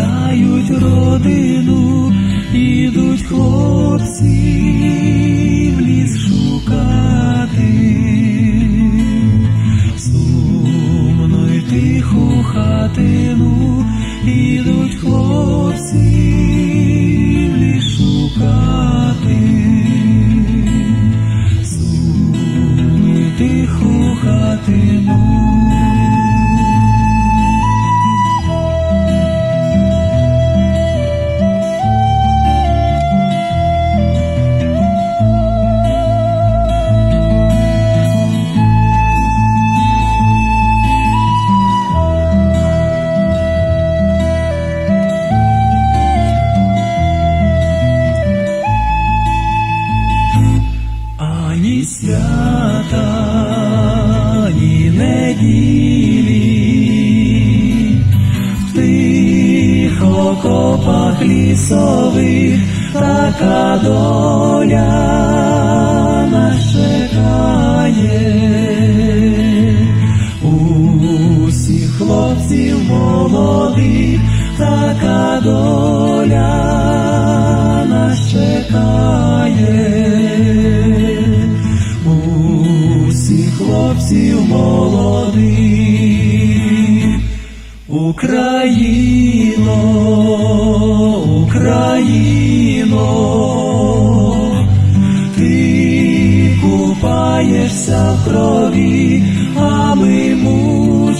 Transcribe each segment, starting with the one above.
покидають родину, ідуть хлопці хлопців молодих така доля нас чекає. Усіх хлопців молодих Україно, Україно, ти купаєшся в крові, у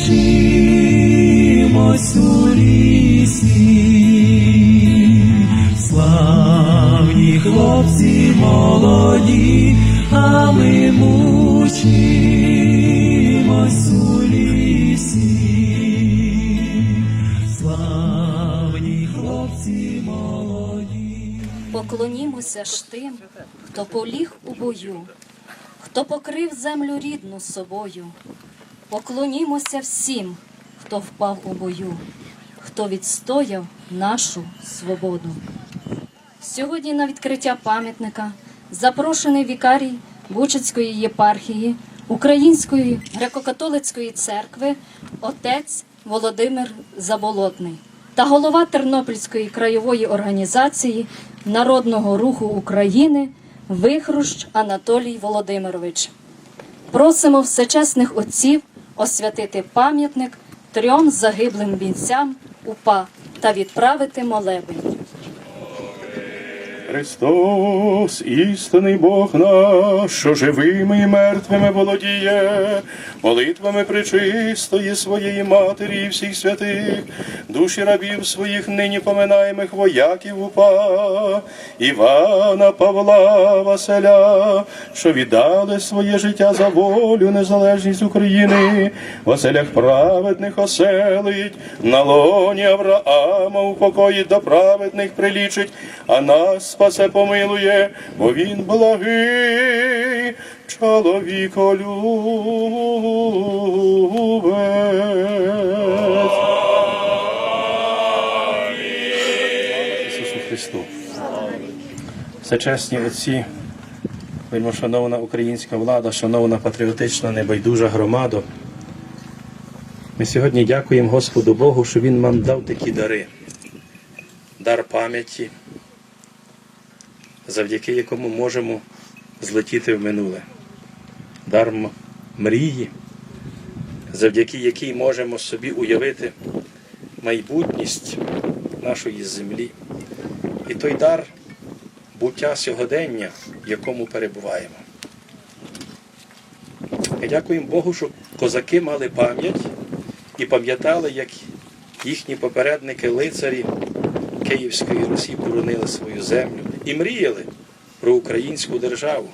лісі. Славні хлопці молоді, а ми мучимось у лісі. Славні хлопці молоді. Поклонімося ж тим, хто поліг у бою, хто покрив землю рідну собою. Поклонімося всім, хто впав у бою, хто відстояв нашу свободу. Сьогодні на відкриття пам'ятника запрошений вікарій Бучицької єпархії Української греко-католицької церкви отець Володимир Заболотний та голова Тернопільської краєвої організації Народного руху України Вихрущ Анатолій Володимирович. Просимо всечесних отців освятити пам'ятник трьом загиблим бійцям УПА та відправити молебень. Христос, істинний Бог наш, що живими і мертвими володіє, молитвами причистої своєї матері і всіх святих, душі рабів своїх нині поминаємих вояків упа, Івана, Павла, Василя, що віддали своє життя за волю, незалежність України, в оселях праведних оселить, на лоні Авраама упокоїть до праведних прилічить, а нас спасе помилує, бо він благий, чоловіколюбець. Ісусу Христу. Всечесні отці, вельмошановна українська влада, шановна патріотична небайдужа громада. Ми сьогодні дякуємо Господу Богу, що Він нам дав такі дари. Дар пам'яті, завдяки якому можемо злетіти в минуле. Дар мрії, завдяки якій можемо собі уявити майбутність нашої землі. І той дар буття сьогодення, в якому перебуваємо. Дякуємо Богу, що козаки мали пам'ять і пам'ятали, як їхні попередники, лицарі Київської Русі боронили свою землю і мріяли про українську державу.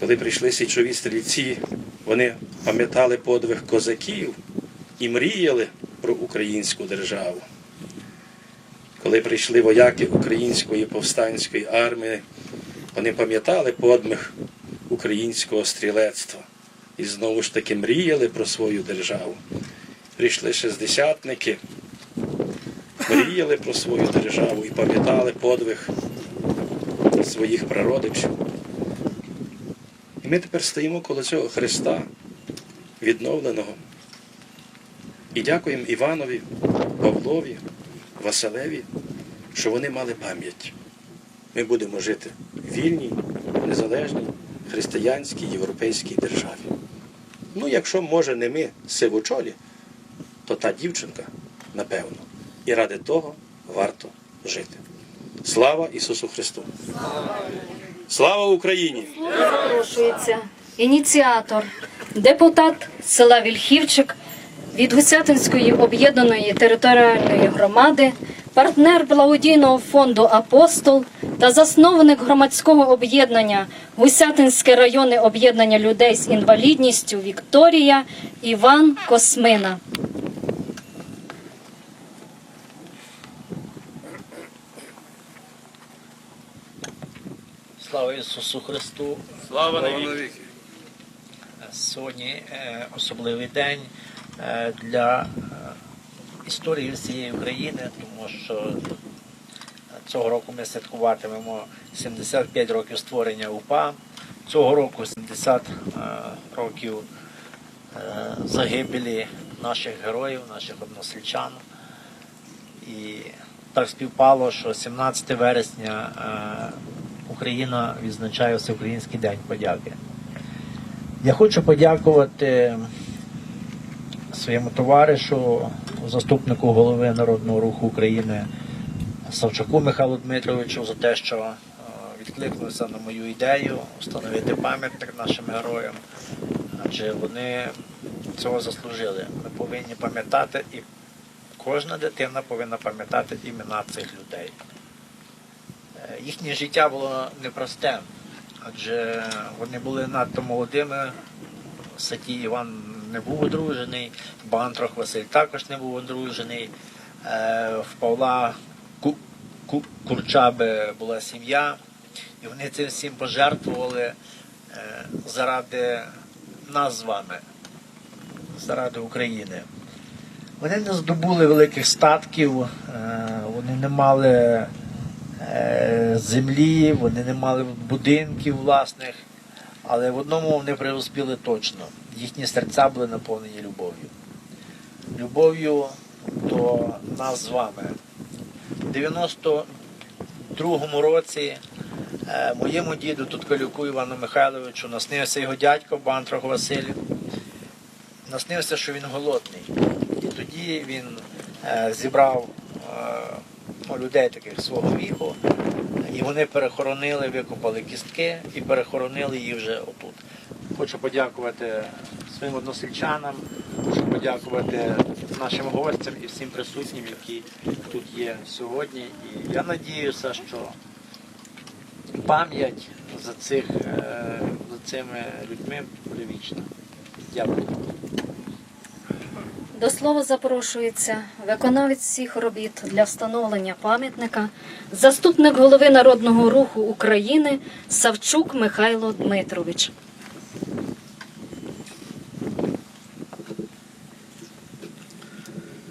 Коли прийшли січові стрільці, вони пам'ятали подвиг козаків і мріяли про українську державу. Коли прийшли вояки української повстанської армії, вони пам'ятали подвиг українського стрілецтва і знову ж таки мріяли про свою державу. Прийшли шестдесятники, мріяли про свою державу і пам'ятали подвиг своїх прародичів. І ми тепер стоїмо коло цього Христа, відновленого. І дякуємо Іванові, Павлові, Василеві, що вони мали пам'ять. Ми будемо жити в вільній, незалежній, християнській, європейській державі. Ну, якщо, може, не ми сивочолі, то та дівчинка, напевно. І ради того варто жити. Слава Ісусу Христу! Слава Україні! Запрошується ініціатор, депутат села Вільхівчик від Гусятинської об'єднаної територіальної громади, партнер благодійного фонду Апостол та засновник громадського об'єднання Гусятинське районне об'єднання людей з інвалідністю Вікторія Іван Космина. Слава Ісусу Христу! Слава навіки! Сьогодні е, особливий день е, для е, історії всієї України, тому що цього року ми святкуватимемо 75 років створення УПА, цього року 70 е, років е, загибелі наших героїв, наших односельчан. І так співпало, що 17 вересня е, Україна відзначає Всеукраїнський день подяки. Я хочу подякувати своєму товаришу, заступнику голови Народного руху України Савчаку Михайлу Дмитровичу за те, що е, відкликнувся на мою ідею встановити пам'ятник нашим героям, адже вони цього заслужили. Ми повинні пам'ятати, і кожна дитина повинна пам'ятати імена цих людей. Їхнє життя було непросте, адже вони були надто молодими. Сатій Іван не був одружений, Бантрох Василь також не був одружений. Е, В Павла Ку- Ку- Курчаби була сім'я, і вони цим всім пожертвували е, заради нас з вами, заради України. Вони не здобули великих статків, е, вони не мали землі, вони не мали будинків власних, але в одному вони преуспіли точно. Їхні серця були наповнені любов'ю. Любов'ю до нас з вами. У 92-му році е, моєму діду Туткалюку Івану Михайловичу наснився його дядько Бантрох Василь. Наснився, що він голодний. І тоді він е, зібрав е, ну, людей таких свого віку, і вони перехоронили, викопали кістки і перехоронили її вже отут. Хочу подякувати своїм односельчанам, хочу подякувати нашим гостям і всім присутнім, які тут є сьогодні. І я надіюся, що пам'ять за, цих, е, за цими людьми буде вічна. Дякую. До слова запрошується виконавець всіх робіт для встановлення пам'ятника, заступник голови Народного руху України Савчук Михайло Дмитрович.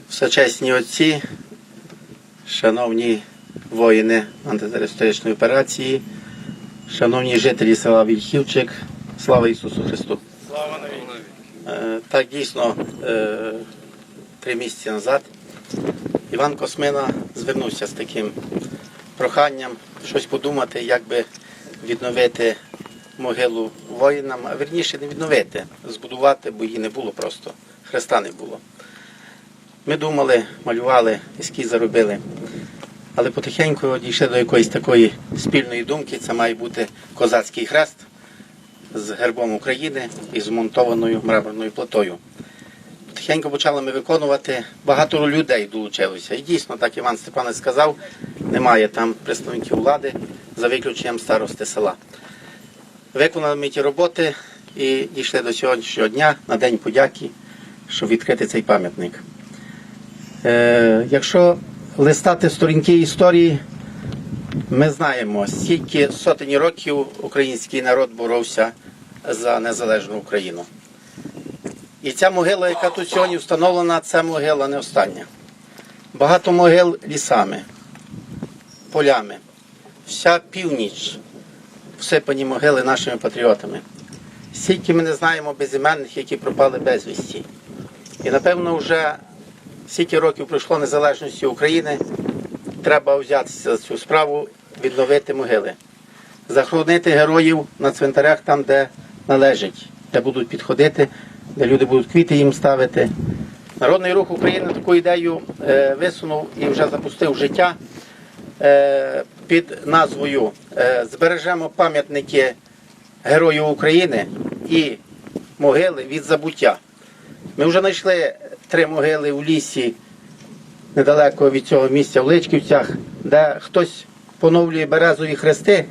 Всечесні отці, шановні воїни антитерористичної операції, шановні жителі села Вільхівчик, слава Ісусу Христу! Так дійсно е, три місяці назад Іван Космина звернувся з таким проханням щось подумати, як би відновити могилу воїнам, а верніше не відновити, збудувати, бо її не було просто, хреста не було. Ми думали, малювали, ескізи робили. Але потихеньку дійшли до якоїсь такої спільної думки. Це має бути козацький хрест з гербом України і змонтованою мраморною плитою. Потихеньку почали ми виконувати, багато людей долучилося. І дійсно, так Іван Степанович сказав, немає там представників влади за виключенням старости села. Виконали ми ті роботи і дійшли до сьогоднішнього дня на День подяки, щоб відкрити цей пам'ятник. Е, якщо листати сторінки історії, ми знаємо, скільки сотень років український народ боровся за незалежну Україну. І ця могила, яка тут сьогодні встановлена, це могила не остання. Багато могил лісами, полями. Вся північ всипані могили нашими патріотами. Скільки ми не знаємо безіменних, які пропали безвісті. І напевно вже скільки років пройшло незалежності України, треба взятися за цю справу, відновити могили, захоронити героїв на цвинтарях там, де належить, де будуть підходити, де люди будуть квіти їм ставити. Народний рух України таку ідею е, висунув і вже запустив життя е, під назвою е, Збережемо пам'ятники Героїв України і могили від забуття. Ми вже знайшли три могили в лісі недалеко від цього місця в Личківцях, де хтось поновлює березові хрести,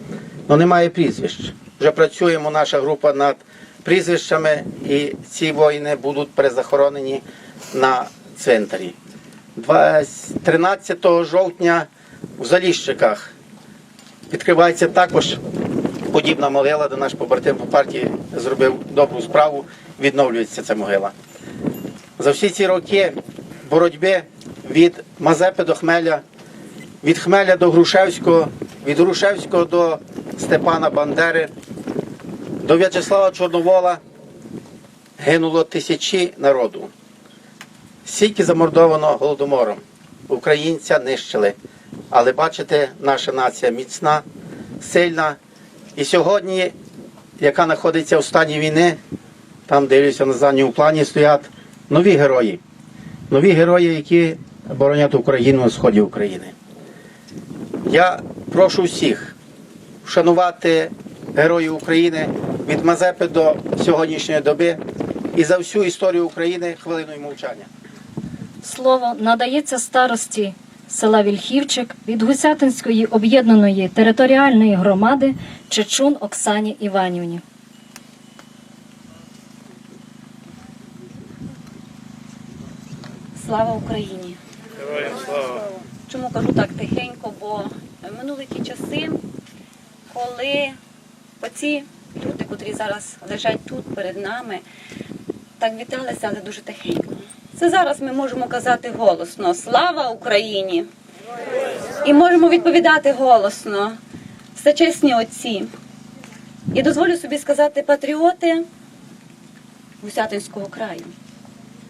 але немає прізвищ. Вже працюємо наша група над прізвищами, і ці воїни будуть перезахоронені на цвинтарі. 20 13 жовтня в Заліщиках відкривається також подібна могила, де наш побратим по партії зробив добру справу, відновлюється ця могила. За всі ці роки боротьби від Мазепи до Хмеля, від Хмеля до Грушевського, від Грушевського до Степана Бандери, до В'ячеслава Чорновола гинуло тисячі народу. Скільки замордовано голодомором. Українця нищили. Але бачите, наша нація міцна, сильна. І сьогодні, яка знаходиться в стані війни, там дивлюся на задньому плані стоять нові герої. Нові герої, які боронять Україну на сході України. Я прошу всіх вшанувати героїв України від Мазепи до сьогоднішньої доби і за всю історію України хвилиною мовчання. Слово надається старості села Вільхівчик від Гусятинської об'єднаної територіальної громади Чечун Оксані Іванівні. Слава Україні! Слава! Чому кажу так тихенько? Бо минули ті часи, коли оці люди, котрі зараз лежать тут перед нами, так віталися, але дуже тихенько. Це зараз ми можемо казати голосно Слава Україні! І можемо відповідати голосно, всечесні отці. І дозволю собі сказати патріоти Гусятинського краю.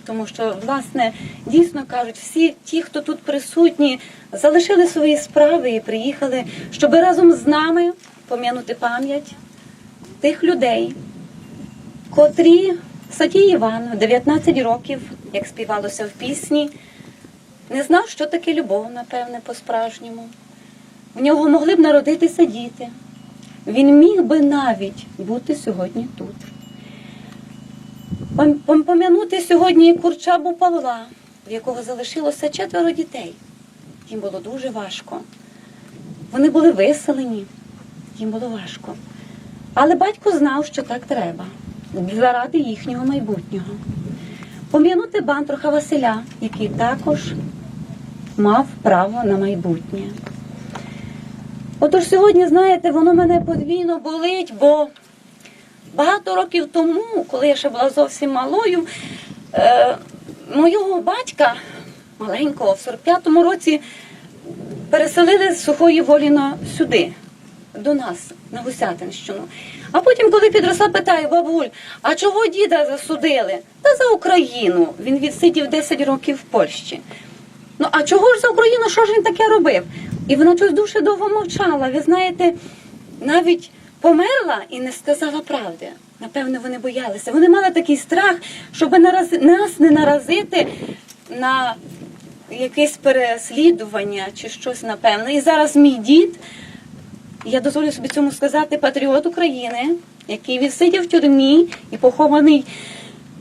Тому що, власне, дійсно кажуть, всі ті, хто тут присутні, залишили свої справи і приїхали, щоб разом з нами пом'янути пам'ять тих людей, котрі Садій Іван 19 років, як співалося в пісні, не знав, що таке любов, напевне, по-справжньому. В нього могли б народитися діти. Він міг би навіть бути сьогодні тут. Пом- пом- Пом'янути сьогодні Курчабу Павла, в якого залишилося четверо дітей. Їм було дуже важко. Вони були виселені, їм було важко. Але батько знав, що так треба, заради їхнього майбутнього. Пом'янути Бантруха Василя, який також мав право на майбутнє. Отож сьогодні, знаєте, воно мене подвійно болить, бо багато років тому, коли я ще була зовсім малою, е, мого батька маленького в 45-му році переселили з сухої воліно сюди, до нас, на Гусятинщину. А потім, коли підросла, питаю, бабуль, а чого діда засудили? Та за Україну. Він відсидів 10 років в Польщі. Ну а чого ж за Україну? Що ж він таке робив? І вона щось дуже довго мовчала. Ви знаєте, навіть померла і не сказала правди. Напевно, вони боялися. Вони мали такий страх, щоб нас не наразити на якесь переслідування чи щось, напевно. І зараз мій дід, я дозволю собі цьому сказати, патріот України, який відсидів в тюрмі і похований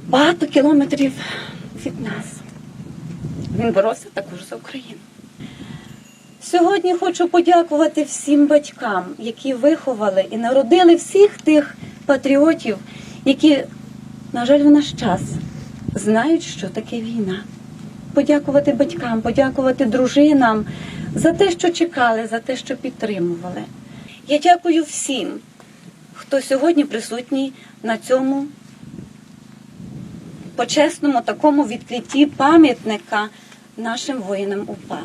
багато кілометрів від нас. Він боровся також за Україну. Сьогодні хочу подякувати всім батькам, які виховали і народили всіх тих патріотів, які, на жаль, в наш час знають, що таке війна. Подякувати батькам, подякувати дружинам за те, що чекали, за те, що підтримували. Я дякую всім, хто сьогодні присутній на цьому почесному такому відкритті пам'ятника нашим воїнам УПА.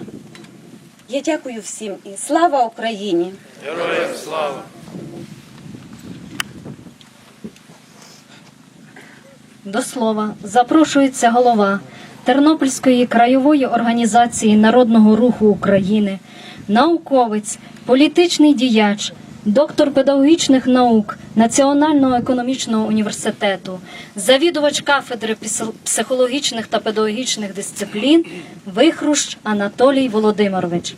Я дякую всім і слава Україні! Героям слава! До слова запрошується голова Тернопільської краєвої організації Народного руху України, науковець, політичний діяч, доктор педагогічних наук Національного економічного університету, завідувач кафедри психологічних та педагогічних дисциплін Вихрущ Анатолій Володимирович.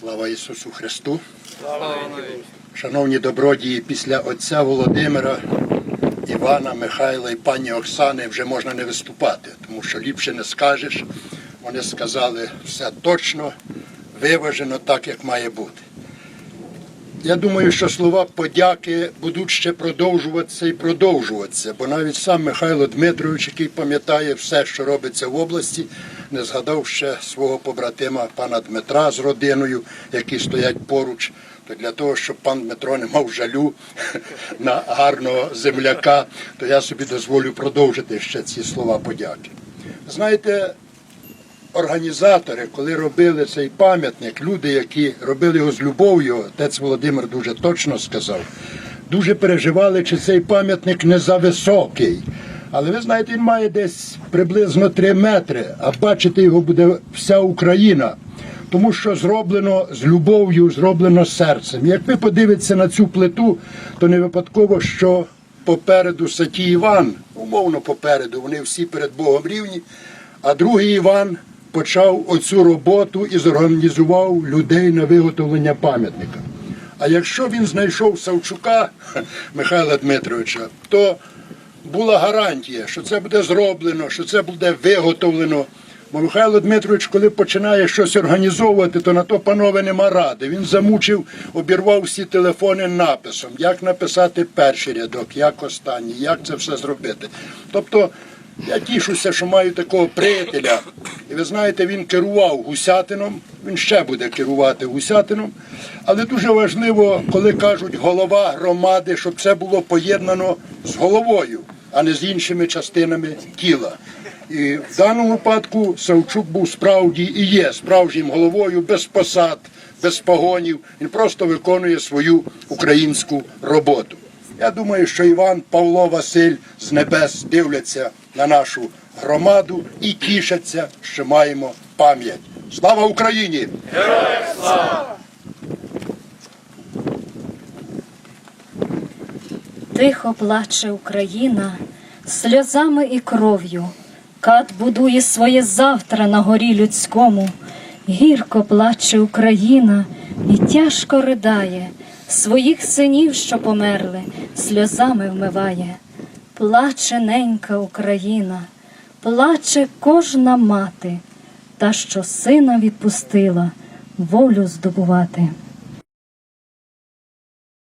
Слава Ісусу Христу! Шановні добродії, після отця Володимира, Івана, Михайла і пані Оксани вже можна не виступати, тому що ліпше не скажеш. Вони сказали все точно, виважено так, як має бути. Я думаю, що слова подяки будуть ще продовжуватися і продовжуватися, бо навіть сам Михайло Дмитрович, який пам'ятає все, що робиться в області, не згадав ще свого побратима пана Дмитра з родиною, які стоять поруч. То для того, щоб пан Дмитро не мав жалю на гарного земляка, то я собі дозволю продовжити ще ці слова подяки. Знаєте, організатори, коли робили цей пам'ятник, люди, які робили його з любов'ю, отець Володимир дуже точно сказав, дуже переживали, чи цей пам'ятник не зависокий. Але ви знаєте, він має десь приблизно 3 метри, а бачити його буде вся Україна. Тому що зроблено з любов'ю, зроблено серцем. Як ви подивитеся на цю плиту, то не випадково, що попереду Сатій Іван, умовно попереду, вони всі перед Богом рівні, а другий Іван почав оцю роботу і зорганізував людей на виготовлення пам'ятника. А якщо він знайшов Савчука Михайла Дмитровича, то була гарантія, що це буде зроблено, що це буде виготовлено. Бо Михайло Дмитрович, коли починає щось організовувати, то на то панове нема ради. Він замучив, обірвав всі телефони написом, як написати перший рядок, як останній, як це все зробити. Тобто я тішуся, що маю такого приятеля. І ви знаєте, він керував гусятином, він ще буде керувати гусятином. Але дуже важливо, коли кажуть голова громади, щоб це було поєднано з головою, а не з іншими частинами тіла. І в даному випадку Савчук був справді і є справжнім головою без посад, без погонів. Він просто виконує свою українську роботу. Я думаю, що Іван Павло Василь з небес дивляться на нашу громаду і тішаться, що маємо пам'ять. Слава Україні! Героям слава! Тихо плаче Україна сльозами і кров'ю. Кат будує своє завтра на горі людському. Гірко плаче Україна і тяжко ридає, своїх синів, що померли, сльозами вмиває. Плаче ненька Україна, плаче кожна мати, та що сина відпустила волю здобувати.